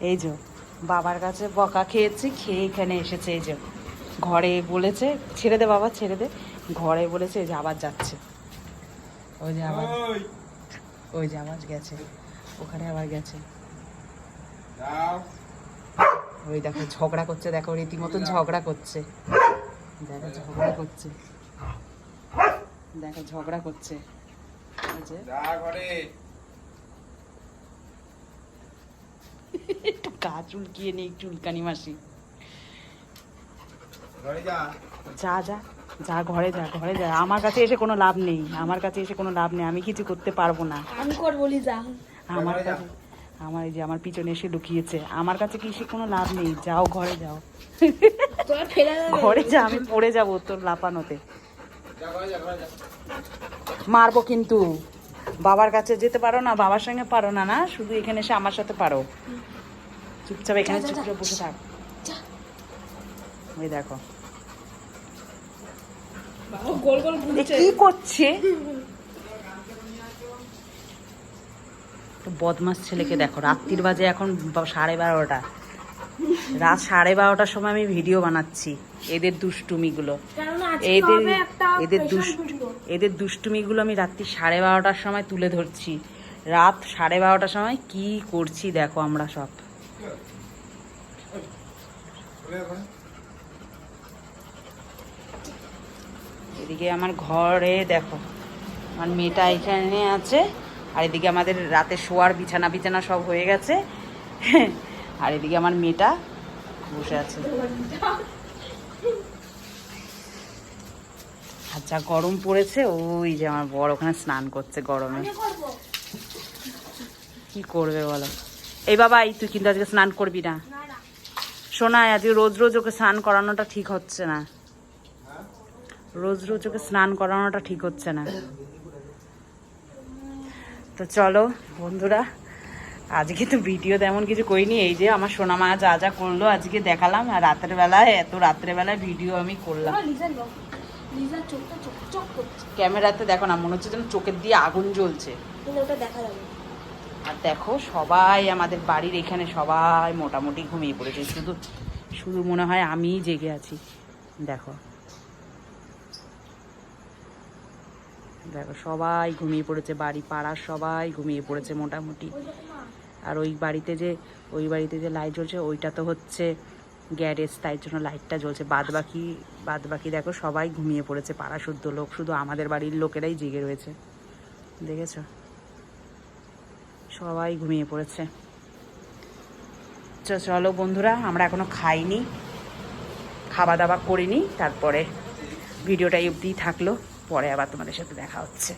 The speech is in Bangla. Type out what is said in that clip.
এই যে বাবার কাছে বকা খেয়েছি খেয়ে এখানে এসেছে এই যে। ঘরে বলেছে ছেড়ে দে বাবা ছেড়ে দে। ঘরে বলেছে এই যে আবার যাচ্ছে। ওই যে আবার ওই। যে আবার গেছে। ওখানে আবার গেছে। ওই দেখো ঝগড়া করছে দেখো রীতিমতন ঝগড়া করছে। দেখো ঝগড়া করছে। দেখো ঝগড়া করছে। ঘরে। গা চুলকিয়ে নেই চুলকানি মাসি। যা। যা যা ঘরে যা ঘরে যা। আমার কাছে এসে কোনো লাভ নেই। আমার কাছে এসে কোনো লাভ নেই। আমি কিছু করতে পারব না। আমি কর বলি যা। আমার কাছে আমার এই যে আমার পিছনে এসে লুকিয়েছে। আমার কাছে কি সে কোনো লাভ নেই? যাও ঘরে যাও। ঘরে যা আমি পড়ে যাব তোর লাপানোতে মারবো কিন্তু। বাবার কাছে যেতে পারো না বাবার সঙ্গে পারো না না? শুধু এখানে এসে আমার সাথে পারো। চুপচাপ এখানে। চুপচাপ বসে থাক। ওই দেখো। কি করছে? তো বদমাস ছেলেকে দেখো রাত্রির বাজে এখন সাড়ে বারোটা। রাত সাড়ে বারোটার সময় আমি ভিডিও বানাচ্ছি এদের দুষ্টুমিগুলো। এদের এদের দুষ্ট। এদের দুষ্টুমিগুলো আমি রাত্রি সাড়ে বারোটার সময় তুলে ধরছি। রাত সাড়ে বারোটার সময় কি করছি দেখো আমরা সব। এদিকে আমার ঘরে দেখো, আমার মেয়েটা এখানে আছে, আর এদিকে আমাদের রাতে শোয়ার বিছানা বিছানা সব হয়ে গেছে। আর এদিকে আমার মেয়েটা বসে আছে। যা গরম পড়েছে, ওই যে আমার বড় ওখানে স্নান করছে গরমে। কি করবে বলো? এই বাবা এই তুই কিন্তু আজকে স্নান করবি না। শোনায় আজকে রোজ রোজ ওকে স্নান করানোটা ঠিক হচ্ছে না। রোজ রোজ ওকে স্নান করানোটা ঠিক হচ্ছে না। তো চলো বন্ধুরা আজকে তো ভিডিও তেমন কিছু করিনি। এই যে আমার সোনা মা যা যা করল আজকে দেখালাম আর রাতের বেলায় এত রাত্রে বেলায় ভিডিও আমি করলাম। ক্যামেরাতে দেখো না মনে হচ্ছে যেন চোখের দিয়ে আগুন জ্বলছে। ওটা দেখা যাবে। আর দেখো, সবাই আমাদের বাড়ির এখানে সবাই মোটামুটি ঘুমিয়ে পড়েছে। শুধু শুধু মনে হয় আমিই জেগে আছি। দেখো। দেখো, সবাই ঘুমিয়ে পড়েছে, বাড়ি পাড়ার সবাই ঘুমিয়ে পড়েছে মোটামুটি। আর ওই বাড়িতে যে, ওই বাড়িতে যে লাইট জ্বলছে, ওইটা তো হচ্ছে গ্যারেজ তাই জন্য লাইটটা জ্বলছে। বাদ বাকি বাদ বাকি দেখো, সবাই ঘুমিয়ে পড়েছে, পাড়া শুদ্ধ লোক, শুধু আমাদের বাড়ির লোকেরাই জেগে রয়েছে। দেখেছ? সবাই ঘুমিয়ে পড়েছে। চলো বন্ধুরা, আমরা এখনও খাইনি খাওয়া দাওয়া করিনি, তারপরে ভিডিওটা অবধি থাকল, পরে আবার তোমাদের সাথে দেখা হচ্ছে।